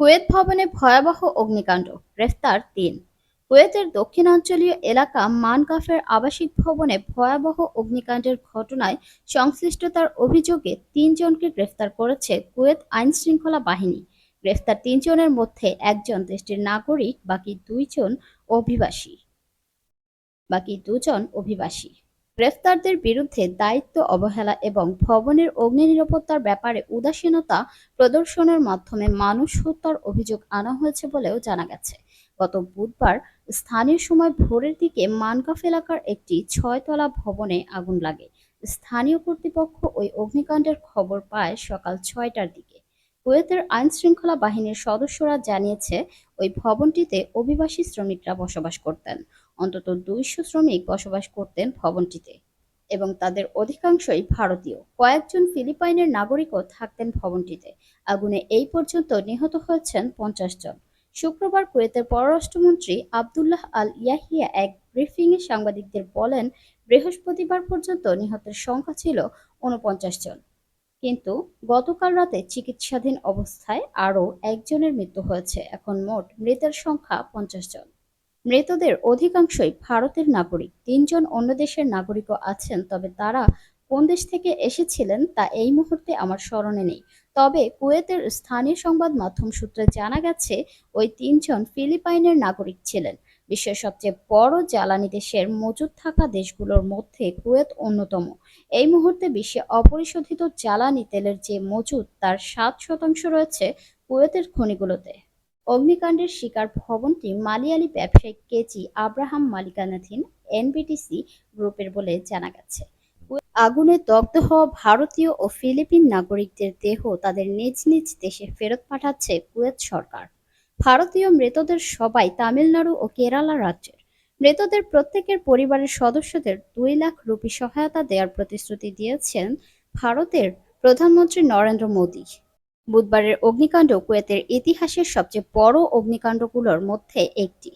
Kuwait ভবনে ভয়াবহ অগ্নিকাণ্ড, গ্রেফতার তিন। কুয়েতের দক্ষিণাঞ্চলীয় এলাকা মানকাফের আবাসিক ভবনে ভয়াবহ অগ্নিকাণ্ডের ঘটনায় সংশ্লিষ্টতার অভিযোগে তিনজনকে গ্রেফতার করেছে কুয়েত আইন শৃঙ্খলা বাহিনী। গ্রেফতার তিনজনের মধ্যে একজন দেশটির নাগরিক, বাকি দুইজন অভিবাসী। বাকি দুজন অভিবাসী। গ্রেফতারদের বিরুদ্ধে দায়িত্ব, অবহেলা এবং ভবনের অগ্নি নিরাপত্তার ব্যাপারে উদাসীনতা প্রদর্শনের মাধ্যমে মানুষ হত্যার অভিযোগ আনা হয়েছে বলেও জানা গেছে। গত বুধবার স্থানীয় সময় ভোরের দিকে মানকাফ এলাকার একটি ছয়তলা ভবনে আগুন লাগে। স্থানীয় কর্তৃপক্ষ ওই অগ্নিকাণ্ডের খবর পায় সকাল ছয়টার দিকে। কুয়েতের আইন শৃঙ্খলা বাহিনীর সদস্যরা জানিয়েছে, ওই ভবনটিতে অভিবাসী শ্রমিকরা বসবাস করতেন। অন্তত দুইশো শ্রমিক বসবাস করতেন ভবনটিতে এবং তাদের অধিকাংশই ভারতীয়। কয়েকজন ফিলিপাইনের নাগরিকও থাকতেন ভবনটিতে। আগুনে এই পর্যন্ত নিহত হয়েছেন পঞ্চাশ জন। শুক্রবার কুয়েতের পররাষ্ট্রমন্ত্রী আবদুল্লাহ আল ইয়াহিয়া এক ব্রিফিংয়ে সাংবাদিকদের বলেন, বৃহস্পতিবার পর্যন্ত নিহতের সংখ্যা ছিল উনপঞ্চাশ জন। কিন্তু গতকাল রাতে চিকিৎসাধীন অবস্থায় আরও একজনের মৃত্যু হয়েছে। এখন মোট মৃতের সংখ্যা পঞ্চাশ জন। মৃতদের অধিকাংশই ভারতের নাগরিক। তিনজন অন্য দেশের নাগরিকও আছেন, তবে তারা কোন দেশ থেকে এসেছিলেন তা এই মুহূর্তে আমার স্মরণে নেই। তবে কুয়েতের স্থানীয় সংবাদ মাধ্যম সূত্রে জানা গেছে, ওই তিনজন ফিলিপাইনের নাগরিক ছিলেন। বিশ্বের সবচেয়ে বড় জ্বালানি দেশের মজুদ থাকা দেশগুলোর মধ্যে কুয়েত অন্যতম। এই মুহূর্তে বিশ্বে অপরিশোধিত জ্বালানি তেলের যে মজুদ, তার সাত শতাংশ রয়েছে কুয়েতের খনিগুলোতে। অগ্নিকাণ্ডের শিকার ভবনটি মালিয়ালি ব্যবসায়িক কেজি আব্রাহাম মালিকানাধীন এনবিটিসি গ্রুপের বলে জানা গেছে। আগুনে দগ্ধ হওয়া ভারতীয় ও ফিলিপিন নাগরিকদের দেহ তাদের নিজ নিজ দেশে ফেরত পাঠাচ্ছে কুয়েত সরকার। ভারতীয় মৃতদের সবাই তামিলনাড়ু ও কেরালা রাজ্যের। মৃতদের প্রত্যেকের পরিবারের সদস্যদের দুই লাখ রুপি সহায়তা দেওয়ার প্রতিশ্রুতি দিয়েছেন ভারতের প্রধানমন্ত্রী নরেন্দ্র মোদী। বুধবারের অগ্নিকাণ্ড কুয়েতের ইতিহাসের সবচেয়ে বড় অগ্নিকাণ্ডগুলোর মধ্যে একটি।